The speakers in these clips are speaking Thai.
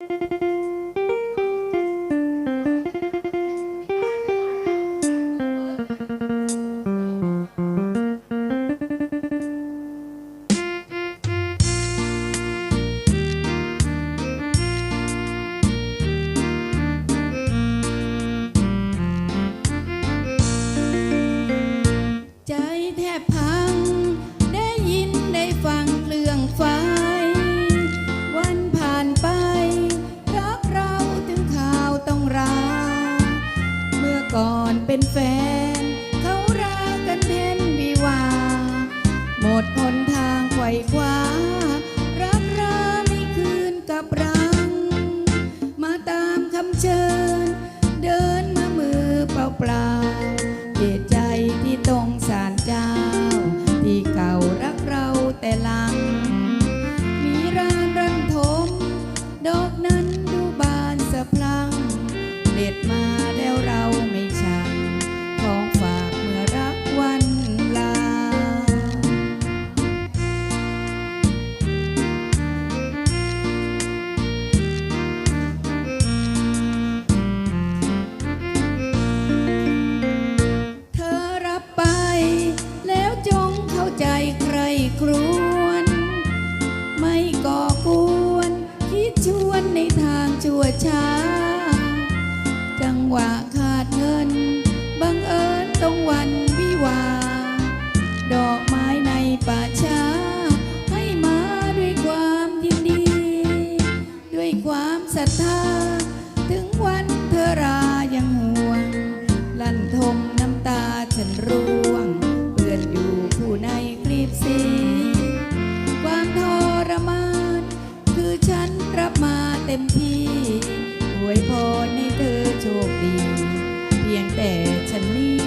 ใเป็นแฟน เขารักกันเพ้นวิวา หมดหนทางไขว่คว้า รักราไม่คืนกับรัง มาตามคำเชิญ เดินมามือเปล่าๆเหตุใจที่ตรงสารเจ้า ที่เก่ารักเราแต่หลัง มีรานรันทมดอกนั้นดูบานสะพลัง เด็ดมา ชั่วช้า จังหวะขาดเงิน บังเอิญตรงวัน เต็มที่อวยพรให้เธอโชคดี เพียงแต่ฉันนี้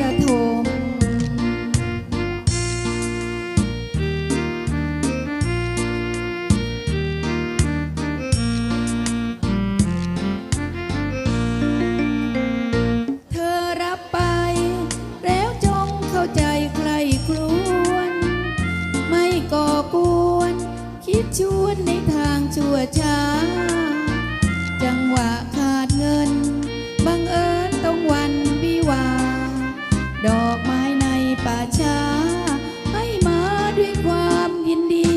ระทมเธอรับไปแล้วจงเข้าใจใครครวนไม่ก่อกวนคิดชวนในทางชั่วช้า ป่าช้า ให้มาด้วยความยินดี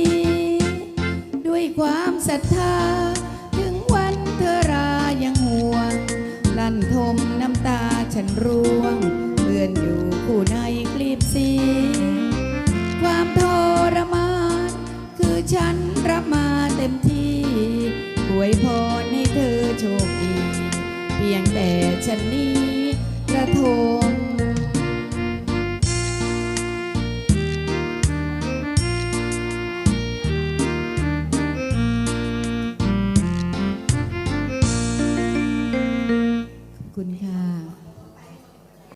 ด้วยความศรัทธา ถึงวันเธอรายังห่วง ลั่นทมน้ำตาฉันร่วงเปื่อนอยู่คู่ในกลีบสีความทรมาน คือฉันรับมาเต็มที่อวยพรให้เธอโชคดี เพียงแต่ฉันนี้กระทม